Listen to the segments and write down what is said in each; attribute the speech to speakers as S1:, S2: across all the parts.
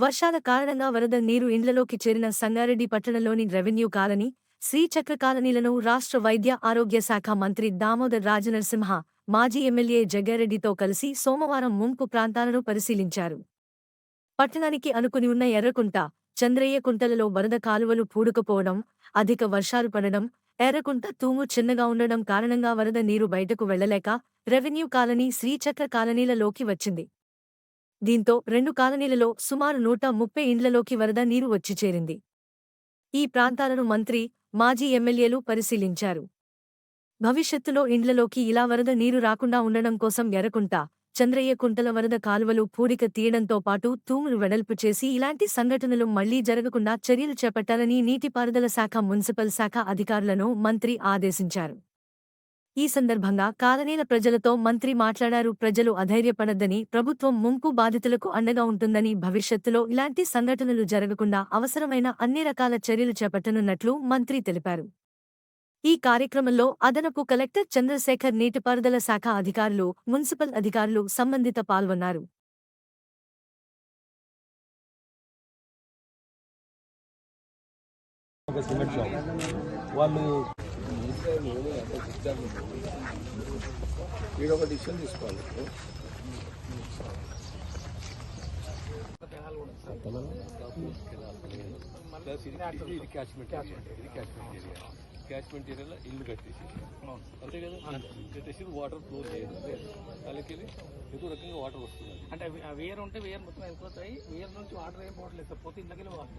S1: వర్షాల కారణంగా వరద నీరు ఇండ్లలోకి చేరిన సంగారెడ్డి పట్టణంలోని రెవెన్యూ కాలనీ శ్రీచక్ర కాలనీలను రాష్ట్ర వైద్య ఆరోగ్య శాఖ మంత్రి దామోదర్ రాజనరసింహ మాజీ ఎమ్మెల్యే జగ్గారెడ్డితో కలిసి సోమవారం ముంపు ప్రాంతాలను పరిశీలించారు. పట్టణానికి అనుకుని ఉన్న ఎర్రకుంట చంద్రయ్య కుంటలలో వరద కాలువలు పూడుకుపోవడం అధిక వర్షాలు పడడం ఎర్రకుంట తూము చిన్నగా ఉండడం కారణంగా వరద నీరు బయటకు వెళ్ళలేక రెవెన్యూ కాలనీ శ్రీచక్ర కాలనీలలోకి వచ్చింది. దీంతో రెండు కాలనీలలో సుమారు నూట ముప్పై ఇండ్లలోకి వరద నీరు వచ్చి చేరింది. ఈ ప్రాంతాలను మంత్రి మాజీ ఎమ్మెల్యేలు పరిశీలించారు. భవిష్యత్తులో ఇండ్లలోకి ఇలా వరద నీరు రాకుండా ఉండడం కోసం ఎర్రకుంట చంద్రయ్య కుంటల వరద కాలువలు పూడిక తీయడంతో పాటు తూములు వెడల్పు చేసి ఇలాంటి సంఘటనలు మళ్ళీ జరగకుండా చర్యలు చేపట్టాలని నీటిపారుదల శాఖ మున్సిపల్ శాఖ అధికారులను మంత్రి ఆదేశించారు. ఈ సందర్భంగా కాలనీల ప్రజలతో మంత్రి మాట్లాడారు. ప్రజలు అధైర్యపడద్దని ప్రభుత్వం ముంపు బాధితులకు అండగా ఉంటుందని భవిష్యత్తులో ఇలాంటి సంఘటనలు జరగకుండా అవసరమైన అన్ని రకాల చర్యలు చేపట్టనున్నట్లు మంత్రి తెలిపారు. ఈ కార్యక్రమంలో అదనపు కలెక్టర్ చంద్రశేఖర్ నీటిపారుదల శాఖ అధికారులు మున్సిపల్ అధికారులు సంబంధిత పాల్గొన్నారు.
S2: వాళ్ళు
S3: వీడు ఒక డిసిషన్ తీసుకోవాలి
S2: ఇది క్యాచ్మెంట్ ఇది క్యాచ్మెంట్ ఏరియా క్యాచ్మెంట్ ఏరియాలో ఇల్లు కట్టేసి అంతే కదా కట్టేసి వాటర్ ఫ్లో చేయదు దానికి ఏదో రకంగా వాటర్ వస్తుంది
S4: అంటే వేర్ ఉంటే వేర్ మొత్తం వెళ్ళిపోతాయి వేర్ నుంచి వాటర్ ఏం పోవట్లేదు పోతే ఇంతకెళ్ళి వాటర్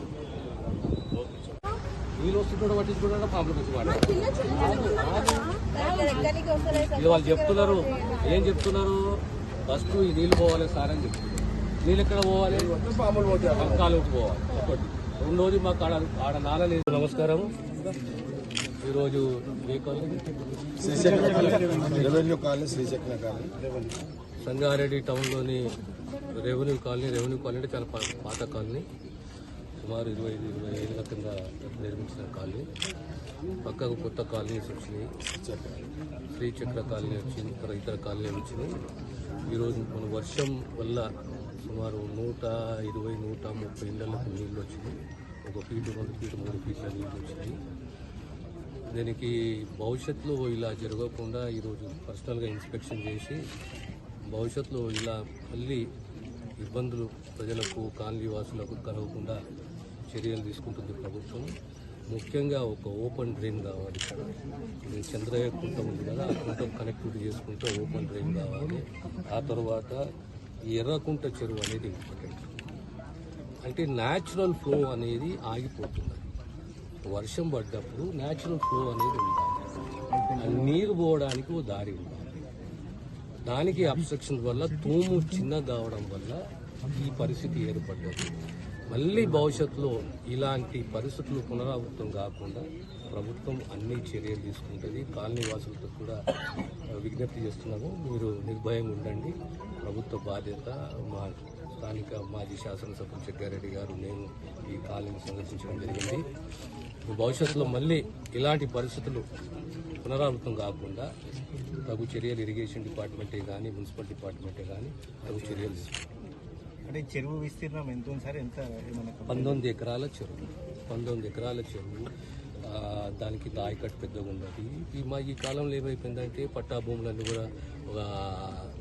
S2: నీళ్ళు వస్తుంటే పట్టించుకుంటే ప్రాబ్లం వచ్చి వాడు ఇది వాళ్ళు చెప్తున్నారు. ఏం చెప్తున్నారు? ఫస్ట్ ఈ నీళ్ళు పోవాలి సార్ అని చెప్తున్నారు నీళ్ళు ఎక్కడ పోవాలి? పక్కాలోకి పోవాలి. ఒకటి. రెండోది మాకు ఆడ ఆడ నాల లేదు. నమస్కారం. ఈరోజు
S3: రెవెన్యూ కాలనీ
S2: సంగారెడ్డి టౌన్లోని రెవెన్యూ కాలనీ రెవెన్యూ కాలనీ అంటే చాలా పాత కాలనీ. సుమారు ఇరవై ఐదు ఇరవై ఐదుల కింద నిర్మించిన కాలనీ. పక్కకు కొత్త కాలనీస్ వచ్చినాయి. శ్రీచక్ర కాలనీ వచ్చింది ఇతర ఇతర కాలనీ వచ్చినాయి. ఈరోజు మన వర్షం వల్ల సుమారు నూట ఇరవై నూట ముప్పై ఇళ్ళకు నీళ్ళు వచ్చినాయి. ఒక ఫీటు రెండు ఫీటు మూడు ఫీట్ల నీళ్ళు వచ్చినాయి. దీనికి భవిష్యత్తులో ఇలా జరగకుండా ఈరోజు పర్సనల్గా ఇన్స్పెక్షన్ చేసి భవిష్యత్తులో ఇలా మళ్ళీ ఇబ్బందులు ప్రజలకు కాలనీ వాసులకు కలగకుండా చర్యలు తీసుకుంటుంది ప్రభుత్వం. ముఖ్యంగా ఒక ఓపెన్ డ్రైన్ కావాలి ఇక్కడ. ఇది చంద్రయ్య కుంట ఉంది కదా ఆ కుంట కనెక్టివిటీ చేసుకుంటే ఓపెన్ డ్రైన్ కావాలి. ఆ తర్వాత ఈ ఎర్రకుంట చెరువు అనేది ఇంపార్టెంట్. అంటే న్యాచురల్ ఫ్లో అనేది ఆగిపోతుంది. వర్షం పడ్డప్పుడు న్యాచురల్ ఫ్లో అనేది ఉండాలి. నీరు పోవడానికి ఓ దారి ఉండాలి. దానికి అబ్స్ట్రక్షన్ వల్ల తూము చిన్న కావడం వల్ల ఈ పరిస్థితి ఏర్పడ్డది. మళ్ళీ భవిష్యత్తులో ఇలాంటి పరిస్థితులు పునరావృతం కాకుండా ప్రభుత్వం అన్ని చర్యలు తీసుకుంటుంది. కాలనీ వాసులతో కూడా విజ్ఞప్తి చేస్తున్నాము. మీరు నిర్భయం ఉండండి. ప్రభుత్వ బాధ్యత మా స్థానిక మాజీ శాసనసభ్యులు చెట్టారెడ్డి గారు నేను ఈ కాలనీని సందర్శించడం జరిగింది. భవిష్యత్తులో మళ్ళీ ఇలాంటి పరిస్థితులు పునరావృతం కాకుండా తగు చర్యలు ఇరిగేషన్ డిపార్ట్మెంటే కానీ మున్సిపల్ డిపార్ట్మెంటే కానీ తగు చర్యలు తీసుకుంటాం.
S5: అంటే చెరువు విస్తీర్ణం ఎంత ఉంది సార్? ఎంత
S2: పంతొమ్మిది ఎకరాల చెరువు. పంతొమ్మిది ఎకరాల చెరువు దానికి దాయకట్టు పెద్దగా ఉన్నది. ఈ మా ఈ కాలంలో ఏమైపోయిందంటే పట్టా భూములన్నీ కూడా ఒక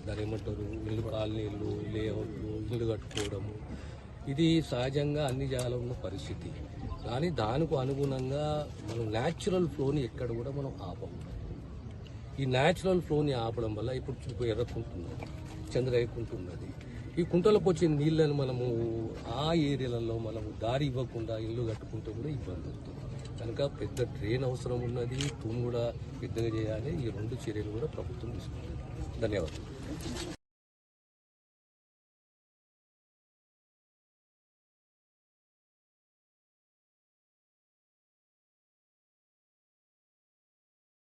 S2: దాని ఏమంటారు? ఇల్లు కాలనీలు లేఅవుట్లు ఇల్లు కట్టుకోవడము ఇది సహజంగా అన్ని జాగాలో ఉన్న పరిస్థితి. కానీ దానికి అనుగుణంగా మనం న్యాచురల్ ఫ్లోని ఎక్కడ కూడా మనం ఆపము ఈ న్యాచురల్ ఫ్లోని ఆపడం వల్ల ఇప్పుడు చూపు ఎర్రకుంటున్నది చంద్రయ్యకుంటున్నది ఈ కుంటలకు వచ్చే నీళ్ళను మనము ఆ ఏరియాలలో మనము దారి ఇవ్వకుండా ఇల్లు కట్టుకుంటే కూడా ఇబ్బంది అవుతుంది. కనుక పెద్ద డ్రైన్ అవసరం ఉన్నది తూము కూడా పెద్దగా చేయాలి. ఈ రెండు చర్యలు కూడా ప్రభుత్వం తీసుకుంటుంది. ధన్యవాదాలు.